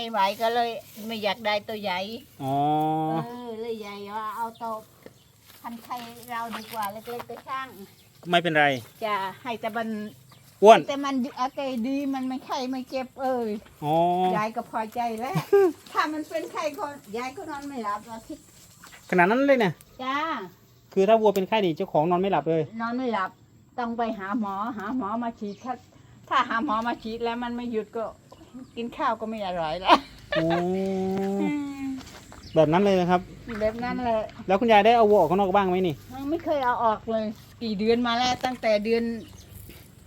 ไปไหวก็เลย ไม่อยากได้ตัวใหญ่อ๋อเออเลยใหญ่ว่าเอาตัวพันธุ์ไทยเราดีกว่าเล็กๆไปช่าง ไม่เป็นไรจะให้แต่มันอ้วนแต่มันอาเกยดีมันไม่ไข้ไม่เจ็บเอ้ยอ๋อยายก็พอใจแล้ว ถ้ามันเป็นไข้คนยายก็นอนไม่หลับอาทิตย์ขนาดนั้นเลยเนี่ยจ้า คือถ้าวัวเป็นไข้นี่เจ้าของนอนไม่หลับเลย นอนไม่หลับ ต้องไปหาหมอหาหมอมาฉีดถ้าถ้าหาหมอมาฉีดแล้วมันไม่หยุดก็ กินข้าวก็ไม่อร่อยแล้วโอ้แบบนั้นเลยนะครับ แบบนั้นเลยแล้วคุณยายได้เอาวัวออกข้างนอกบ้างไหมนี่ไม่เคยเอาออกเลย กี่เดือนมาแล้ว ตั้งแต่เดือน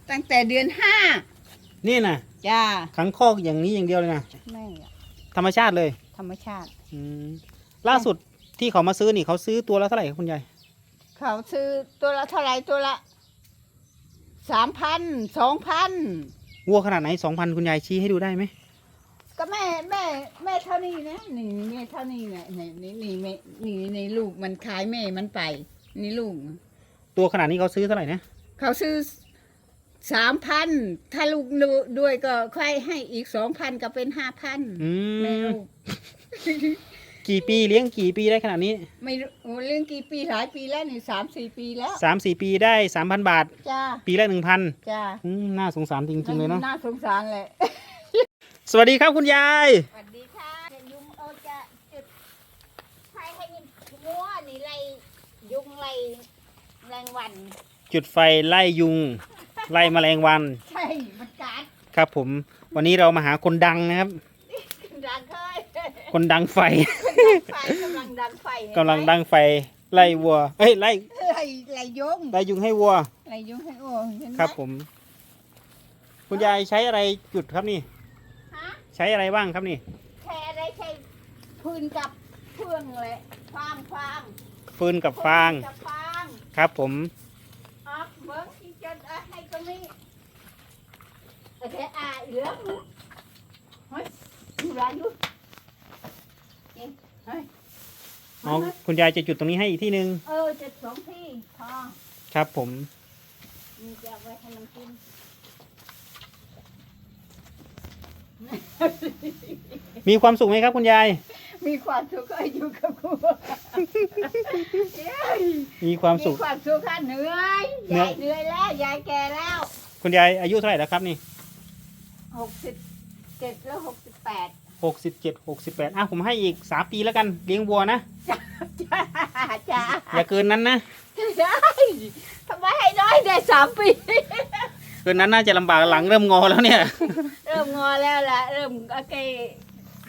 ตั้งแต่เดือนห้านี่นะจ้าขังคอกอย่างนี้อย่างเดียวเลยนะไม่อะธรรมชาติเลยธรรมชาติ อืมล่าสุดที่เขามาซื้อนี่เขาซื้อตัวละเท่าไหร่ครับคุณยายเขาซื้อตัวละเท่าไหรตัวละสามพันสองพัน วัวขนาดไหนสองพันคุณยายชี้ให้ดูได้ไหมก็แม่แม่แม่เท่านี้นะนี่แม่เท่านี้เนี่ยนี่นี่นี่แม่นี่นี่ลูกมันขายแม่มันไป นี่ลูก ตัวขนาดนี้เขาซื้อเท่าไหร่นะเขาซื้อสามพันถ้าลูกด้วยก็ค่อยให้อีกสองพันก็เป็นห้าพันอืแม่มลูก กี่ปีเลี้ยงกี่ปีได้ขนาดนี้ไม่รู้โอ้เรื่องกี่ปีหลายปีแล้วนี่สามสี่ปีแล้วสามสี่ปีได้สามพันบาท จ้าปีละหนึ่งพันจ้าน่าสงสารจริงๆเลยเนาะน่าสงสารเลย สวัสดีครับคุณยาย สวัสดีค่ะจะยุงเอาจะจุดไฟให้ยิงงัวนี่ไล่ยุงไล่แรงวัน จุดไฟไล่ยุง ไล่แมลงวัน ใช่มันกัดครับผม วันนี้เรามาหาคนดังนะครับ ดังเคยคนดังไฟไฟ กำลังดังไฟกำลังดังไฟไล่วัว เอ้ยไล่ไล่ไล่ยุงไล่ยุงให้วัวไล่ยุงให้โอ้เห็นไหมครับผม คุณยายใช้อะไรจุดครับนี่ฮะใช้อะไรบ้างครับนี่แค่ได้ใช้พื้นกับเพื่องเลยฟางฟางฟืนกับฟางกับฟางครับผมออกเบิ้งที่จะเอาให้ตรงนี้โอเคอ่าเหลืองเฮ้ยดูร้านดูเอ๊ะ เฮ้ยอ๋อคุณยายจะจุดตรงนี้ให้อีกที่หนึ่งเออจะสองที่พอครับ ผมมีจะเอาไว้ให้มันกินมีความสุขไหมครับ คุณยาย มีความสุขก็อยู่กับกูเย้ยมีความสุขมีความสุขค่ะเหนื่อยเหนื่อยยายเหนื่อยแล้วยายแก่แล้ว คุณยายอายุเท่าไหร่แล้วครับนี่หกสิบเจ็ดแล้วหกสิบแปด หกสิบเจ็ดหกสิบแปดอะผมให้อีกสามปีแล้วกันเลี้ยงวัวนะ จ้าจ้าอย่าเกินนั้นนะได้ทำไมให้น้อยได้สามปี เกินนั้นน่าจะลำบากหลังเริ่มงอแล้วเนี่ย เริ่มงอแล้วล่ะ เริ่มโอเค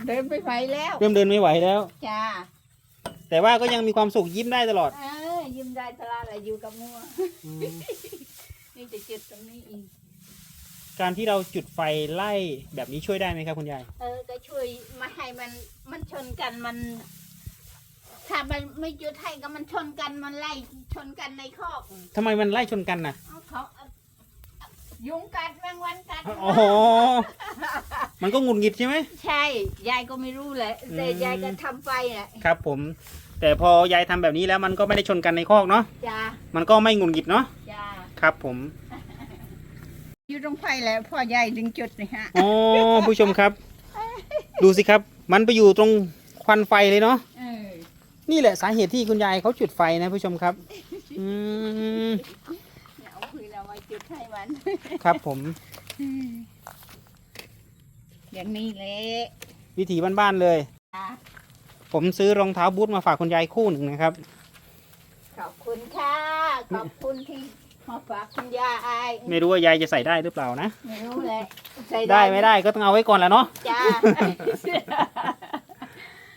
เดินไม่ไหวแล้ว เริ่มเดินไม่ไหวแล้ว จ้า แต่ว่าก็ยังมีความสุขยิ้มได้ตลอด เออยิ้มได้ตลอดเลยอยู่กับมัว อืม นี่จะจุดตรงนี้อีก การที่เราจุดไฟไล่แบบนี้ช่วยได้ไหมครับคุณยาย เออก็ช่วยมาให้มันมันชนกันมัน ถ้ามันไม่จุดให้ก็มันชนกันมันไล่ชนกันในคอกทำไมมันไล่ชนกันน่ะ เอาเขาเอายุงกัดแมงวันกัดอ๋อ มันก็หงุดหงิดใช่ไหม ใช่ ยายก็ไม่รู้แหละแต่อืม ยายก็ทำไปอะครับผม แต่พอยายทำแบบนี้แล้วมันก็ไม่ได้ชนกันในคอกเนาะ จ้ามันก็ไม่หงุดหงิดเนาะ จ้าครับผม อยู่ตรงไฟแหล้วพ่อยายดึงจุดนี่ฮะอ๋อผู้ชมครับ ดูสิครับ มันไปอยู่ตรงควันไฟเลยเนาะเออนี่แหละสาเหตุที่คุณยายเขาจุดไฟนะผู้ชมครับอืมเนี่ยเอาคุยเราไว้จุดให้มันครับผมอย่างนี้แหละวิถีบ้านๆเลยจ้าผมซื้อรองเท้าบูทมาฝากคุณยายคู่หนึ่งนะครับ ขอบคุณค่ะ ขอบคุณที่ มาฝากคุณยายไม่รู้ว่ายายจะใส่ได้หรือเปล่านะไม่รู้แหละใส่ได้ไม่ได้ก็ต้องเอาไว้ก่อนแหล้วเนาะจ้า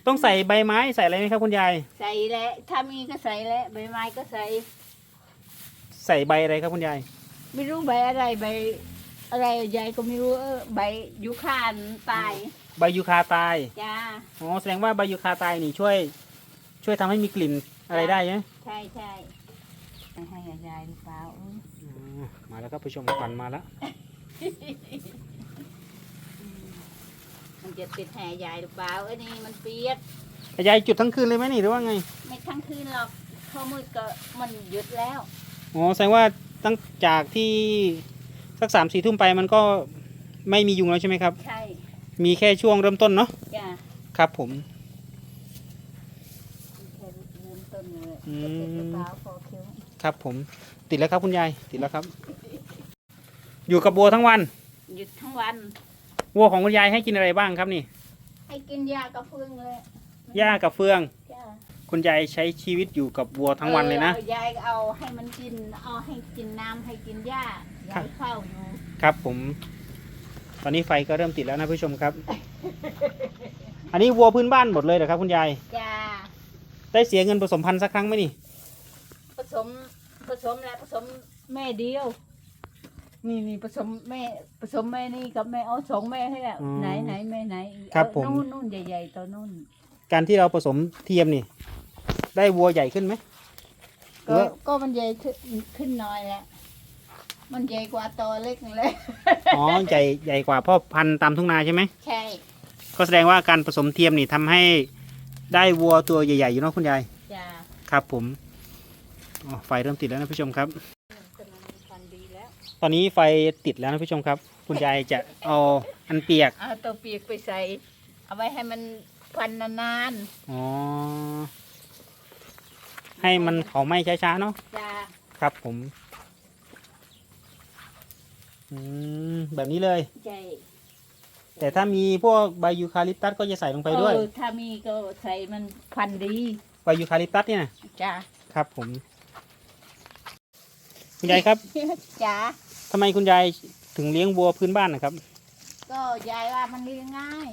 ต้องใส่ใบไม้ใส่อะไรไหมครับคุณยาย ใส่แหละถ้ามีก็ใส่แหละใบไม้ก็ใส่ ใส่ใบอะไรครับคุณยาย ไม่รู้ใบอะไรใบ อะไรยายก็ไม่รู้เออใบยูคานตายใบยูคาตายจ้าอ๋อแสดงว่าใบยูคาตายนี่ช่วย ช่วยทำให้มีกลิ่นอะไรได้ใช่ไหมใช่ใช่ให้ยายหรือเปล่าเอออ๋อ มาแล้วครับผู้ชมควันมาแล้วมันจะติดแห่ยายหรือเปล่าเอันนี้มันเปียกยายจุดทั้งคืนเลยไหมนี่หรือว่าไงไม่ทั้งคืนหรอกพอมืดก็มันหยุดแล้วอ๋อแสดงว่าตั้งจากที่สักสามสี่ทุ่มไปมันก็ไม่มียุงแล้วใช่ไหมครับ ใช่ มีแค่ช่วงเริ่มต้นเนาะจ้าครับผม แค่เริ่มต้นเลยอืมเท้าพอคิ้ว ครับผม ติดแล้วครับคุณยายติดแล้วครับ อยู่กับวัวทั้งวัน หยุดทั้งวัน วัวของคุณยายให้กินอะไรบ้างครับนี่ ให้กินยากระเฟืองเลยหญ้ากับเฟือง จ้าคุณยายใช้ชีวิตอยู่กับวัวทั้งวันเลยนะ ออยายเอาให้มันกิน เอาให้กินน้ำให้กินหญ้าครัยาบยเฝ้าอยู่ครับผม ตอนนี้ไฟก็เริ่มติดแล้วนะผู้ชมครับ อันนี้วัวพื้นบ้านหมดเลยเหรอครับคุณยาย จ้าได้เสียเงินผสมพันธุ์สักครั้งไหมนี่ ผสมผสมแล้วผสมแม่เดียว นี่นี่ผสมแม่ผสมแม่นี่กับแม่เอาสองแม่ให้แล้วอืมไหนไหนแม่ไหนครับเอาผม นู่นนู่นใหญ่ๆตัวนู่นการที่เราผสมเทียมนี่ ได้วัวใหญ่ขึ้นไหม ก็แล้ว ก็มันใหญ่ขึ้นขึ้นหน้อยแล้วมันใหญ่กว่าตัวเล็กเลย อ๋อ ใหญ่ใหญ่กว่าพ่อพันธุ์ตามทุ่งนาใช่ไหม ใช่ก็แสดงว่าการผสมเทียมนี่ทำให้ได้วัวตัวใหญ่ๆอยู่เนาะคุณยาย จ้า ครับผมอ๋อไฟเริ่มติดแล้วนะผู้ชมครับ กำลังฟันดีแล้ว ตอนนี้ไฟติดแล้วนะผู้ชมครับ คุณยายจะเอาอันเปียก เอาตัวเปียกไปใส่ เอาไว้ให้มันฟันนานอ๋อ ให้มันเผาไหม้ช้าๆเนาะ ๆจ้าครับผม อืม แบบนี้เลยใช่แต่ถ้ามีพวกใบยูคาลิปตัสก็จะใส่ลงไปด้วย เออถ้ามีก็ใส่มันฟันดีใบยูคาลิปตัสเนี่ยนะจ้า ครับผม คุณยายครับ จ้า ทำไมคุณยายถึงเลี้ยงวัวพื้นบ้านนะครับ ก็ยายว่ามันเลี้ยงง่าย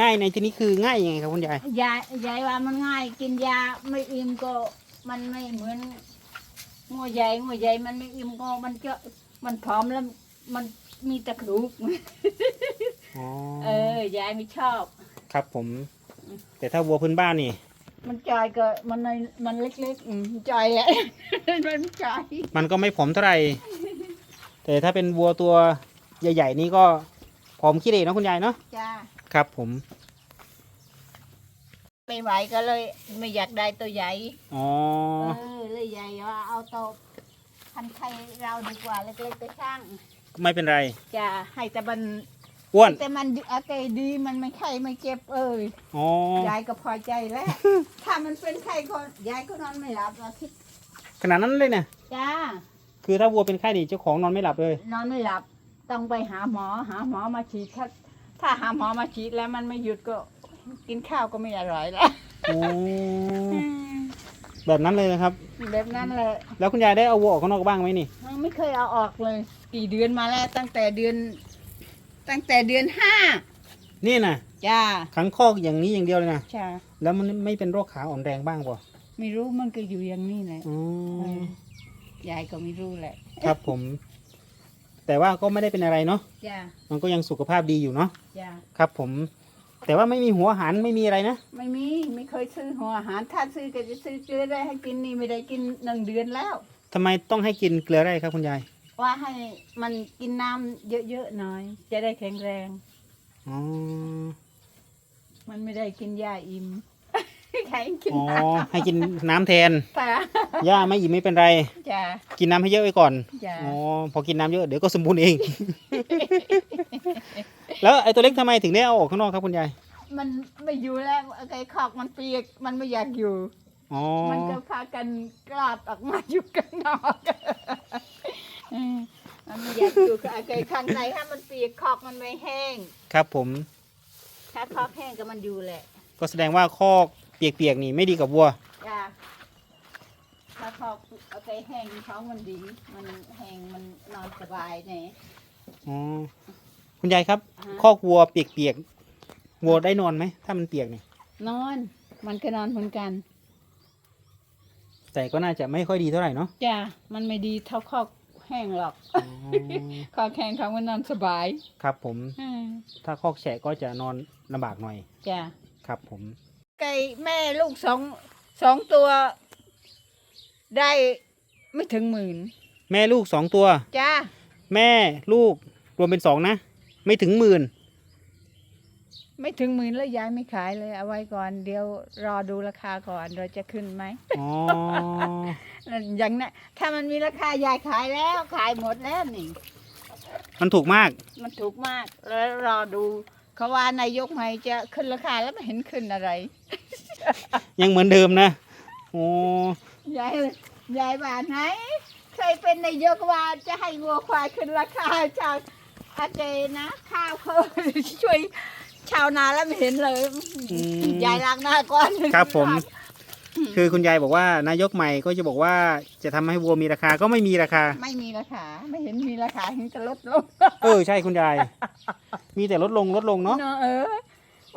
ง่ายในที่นี้คือง่ายยังไงครับคุณยาย ยายยายว่ามันง่าย กินยาไม่อิ่มก็มันไม่เหมือนงัวใหญ่งัวใหญ่มันไม่อิ่มก็มันจะมันผอมแล้วมันมีตะกรุกอ๋อเออยายไม่ชอบ ครับผม แต่ถ้าวัวพื้นบ้านนี่ มันจอยก็มันในมันเล็กๆอืมจอยแหละมันจอยมันก็ไม่ผอมเท่าไหร่ แต่ถ้าเป็นวัวตัวใหญ่ๆนี่ก็ผอมขี้เหร่เนอะคุณยายเนาะจ้าครับ ผมไม่ไหวก็เลยไม่อยากได้ตัวใหญ่อ๋อเออเลยใหญ่ว่าเอาตัวพันไทยเราดีกว่าเล็กๆไปช่างไม่เป็นไรจะให้แต่มันอ้วนแต่มันอาการดีมันไม่ไข้ไม่เจ็บเอ้ยอ๋อยายก็พอใจแล้ว ถ้ามันเป็นไข้ก็ยายก็นอนไม่หลับอาทิตย์ขนาดนั้นเลยเนี่ยจ้า คือถ้าวัวเป็นไข้นี่เจ้าของนอนไม่หลับเลย นอนไม่หลับต้องไปหาหมอหาหมอมาฉีดถ้าถ้าหาหมอมาฉีดแล้วมันไม่หยุดก็กินข้าวก็ไม่อร่อยแล้วโอ้แบบนั้นเลยนะครับ แบบนั้นแหละแล้วคุณยายได้เอาวัวออกข้างนอกบ้างไหมนี่ ไม่เคยเอาออกเลย กี่เดือนมาแล้ว ตั้งแต่เดือน ตั้งแต่เดือนห้านี่นะจ้าขังคอกอย่างนี้อย่างเดียวเลยนะจ้าแล้วมันไม่เป็นโรคขาอ่อนแรงบ้างป่ะไม่รู้มันก็อยู่อย่างนี้แหละอ๋อ ยายก็ไม่รู้แหละครับผม แต่ว่าก็ไม่ได้เป็นอะไรเนาะจ้ามันก็ยังสุขภาพดีอยู่เนาะจ้าครับผม แต่ว่าไม่มีหัวอาหารไม่มีอะไรนะไม่มีไม่เคยซื้อหัวอาหารถ้าซื้อก็จะซื้อเกลือได้ให้กินนี่ไม่ได้กินหนึ่งเดือนแล้ว ทำไมต้องให้กินเกลือได้ครับคุณยายว่าให้มันกินน้ำเยอะๆหน่อย จะได้แข็งแรง อ๋อมันไม่ได้กินยาอิ่ม ใครกินอ๋อน้ให้กินน้ำแทนำตาย่าไม่อิ่มไม่เป็นไร จ้ากินน้ำให้เยอะไว้ก่อนจ้าอ๋อพอกินน้ำเยอะเดี๋ยวก็สมบูรณ์เอง แล้วไอ้ตัวเล็กทำไมถึงได้เอาออกข้างนอกครับคุณยายมันไม่อยู่แล้วไอ้ขอกมันเปียกมันไม่อยากอยู่ อ๋อมันก็พากันกลาดออกมาอยู่กันนอกเออมันไม่อยากอยู่กับไอ้ข้างในถ้ามันเปียกขอกมันไม่แห้ง ครับผมถ้าขอกแห้งก็มันอยู่แหละ ก็แสดงว่าคอก เปียกๆนี่ไม่ดีกับวัว จ้าถ้าขอกเอาไปแห้งท้องมันดี มันแห้งมันนอนสบายเนี่ย อ๋อ คุณยายครับอ่าฮะ คอกวัวเปียกๆวัวได้นอนไหม ถ้ามันเปียกเนี่ย นอน มันก็นอนเหมือนกัน แต่ก็น่าจะไม่ค่อยดีเท่าไหร่เนาะ จ้า มันไม่ดีเท่าคอกแห้งหรอก อ๋อ คอกแห้งท้องมันนอนสบายครับผม อืมถ้าคอกแฉะก็จะนอนลำบากหน่อย จ้า ครับผม ไก่แม่ลูกสองสองตัว ได้ไม่ถึงหมื่นแม่ลูกสองตัว จ้าแม่ลูกรวมเป็นสองนะ ไม่ถึงหมื่นไม่ถึงหมื่นแล้วยายไม่ขายเลย เอาไว้ก่อนเดี๋ยวรอดูราคาก่อนเราจะขึ้นไหมอ๋อ อย่างนั้นถ้ามันมีราคายายขายแล้วขายหมดแล้วนี่ มันถูกมาก มันถูกมากแล้วรอดูเขาว่านายกใหม่จะขึ้นราคาแล้วไม่เห็นขึ้นอะไร ยังเหมือนเดิมนะโอ้ยายยายว่าไหนเคยเป็นนายกว่าจะให้วัวควายขึ้นราคาจากอาเจนะ ข้าวเขาช่วยชาวนาแล้วไม่เห็นเลยอืมยายล้างหน้าก่อนครับผม คือคุณยายบอกว่านายกใหม่ก็จะบอกว่าจะทำให้วัวมีราคาก็ไม่มีราคา ไม่มีราคา ไม่เห็นมีราคาเห็นจะลดลง เออใช่คุณยาย มีแต่ลดลงลดลงเนาะเนาะเออ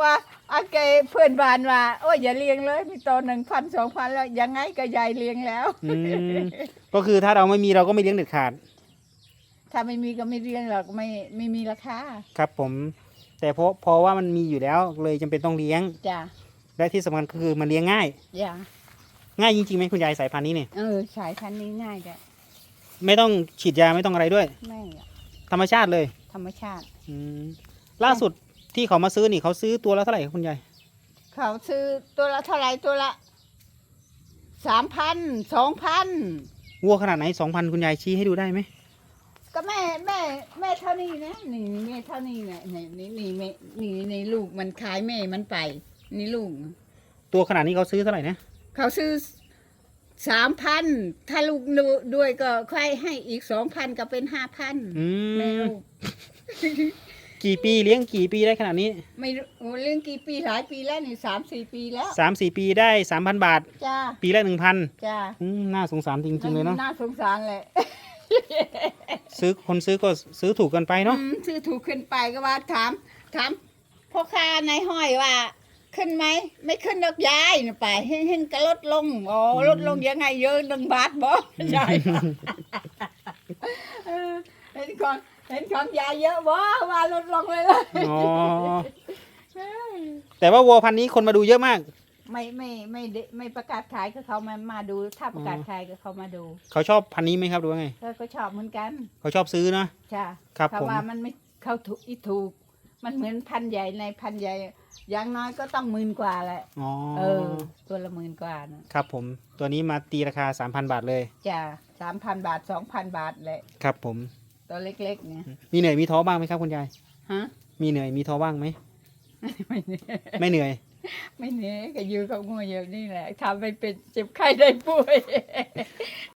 ว่าอาเกเพื่อนบ้านว่าโอ้ยอย่าเลี้ยงเลย มีตัวหนึ่งพันสองพันแล้วยังไงก็ยายเลี้ยงแล้ว อืมก็คือถ้าเราไม่มีเราก็ไม่เลี้ยงเด็ดขาด ถ้าไม่มีก็ไม่เลี้ยงหรอกไม่ไม่มีราคาครับผม แต่เพราะเพราะว่ามันมีอยู่แล้วเลยจำเป็นต้องเลี้ยง จ้ะและที่สำคัญก็คือมันเลี้ยงง่าย อย่าง่ายจริงๆไหมคุณยายสายพันธุ์นี้เนี่ยเออสายพันธุ์นี้ง่ายจ้ะไม่ต้องฉีดยาไม่ต้องอะไรด้วย ไม่อะธรรมชาติเลยธรรมชาติ อืมล่าสุด ที่เขามาซื้อนี่เขาซื้อตัวละเท่าไหร่ครับคุณยายเขาซื้อตัวละเท่าไหรตัวละสามพันสองพันวัวขนาดไหนสองพันคุณยายชี้ให้ดูได้ไหมก็แม่แม่แม่เท่านี้นะนี่แม่เท่านี้นะนี่นี่นี่แม่นี่นี่ลูกมันขายแม่มันไป นี่ลูก ตัวขนาดนี้เขาซื้อเท่าไหร่นะเขาซื้อสามพันถ้าลูกดูด้วยก็ค่อยให้อีกสองพันก็เป็นห้าพันอืแม่มลูก กี่ปีเลี้ยงกี่ปีได้ขนาดนี้ไม่รู้โอ้เรื่องกี่ปีหลายปีแล้วนี่สามสี่ปีแล้วสามสี่ปีได้สามพันบาท จ้าปีละหนึ่งพันจ้าน่าสงสารจริงๆเลยเนาะน่าสงสารเลย ซื้อคนซื้อก็ซื้อถูกเกันไปเนาะอืมซื้อถูกขึ้นไปก็ว่าถาม ถามพ่อค้าในห้อยว่า ขึ้นไหม ไม่ขึ้นดอกยายน่ะไปเห็นๆก็ลดลงอ๋อลดลงยังไงเยอะหนึ่งบาทบ่ยาย เออเห็นของ เห็นของยายเยอะบ่ว่าลดลงเลยล่ะอ๋อแต่ว่าวัวพันธุ์นี้คนมาดูเยอะมาก ไม่ไม่ไม่ได้ไม่ประกาศขายก็เขามามาดู ถ้าประกาศขายก็เขามาดูเขาชอบพันธุ์นี้ไหมครับหรือว่าไงก็ก็ชอบเหมือนกันเขาชอบซื้อเนาะจ้ะครับถ้าผมว่ามันไม่เข้าถูกอีถูก มันเหมือนพันธุ์ใหญ่ในพันธุ์ใหญ่อย่างน้อยก็ต้องหมื่นกว่าแหละอ๋อเออ ตัวละหมื่นกว่านะครับผมตัวนี้มาตีราคาสามพันบาทเลย จ้ะสามพันบาทสองพันบาทแหละ ครับผม ตัวเล็กๆเนี่ยมีเหนื่อยมีท้อบ้างไหมครับคุณยาย ฮะ มีเหนื่อยมีท้อบ้างไหม ไม่เหนื่อยไม่เหนื่อย ไม่เหนื่อยก็อยู่กับงูอย่างนี้แหละทำไปเป็นเจ็บไข้ได้ป่วย